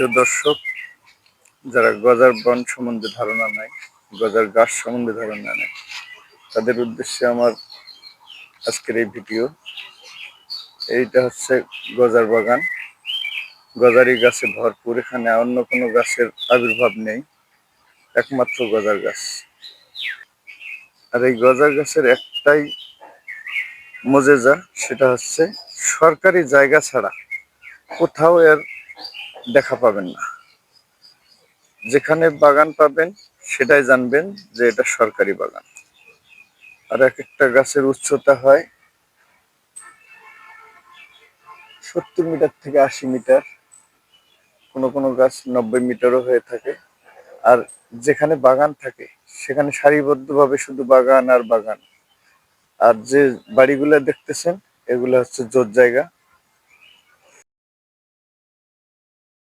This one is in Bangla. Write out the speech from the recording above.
প্রিয় দর্শক, যারা গজার বন সম্বন্ধে ধারণা নাই গজার গাছ সম্বন্ধে ধারণা নেই তাদের উদ্দেশ্যে আমার আজকের এই ভিডিও। এইটা হচ্ছে গজার বাগান। গজারি গাছে ভরপুর, এখানে অন্য কোনো গাছের আবির্ভাব নেই, একমাত্র গজার গাছ। আর এই গজার গাছের একটাই মজেজা, সেটা হচ্ছে সরকারি জায়গা ছাড়া কোথাও এর দেখা পাবেন না। যেখানে বাগান পাবেন, সেটাই জানবেন যে এটা সরকারি বাগান। আর এক একটা গাছের উচ্চতা হয় সত্তর মিটার থেকে আশি মিটার। কোনো কোনো গাছ নব্বই মিটারও হয়ে থাকে। আর যেখানে বাগান থাকে, সেখানে সারিবদ্ধভাবে শুধু বাগান আর বাগান। আর যে বাড়িগুলো দেখতেছেন, এগুলো হচ্ছে জোর জায়গা।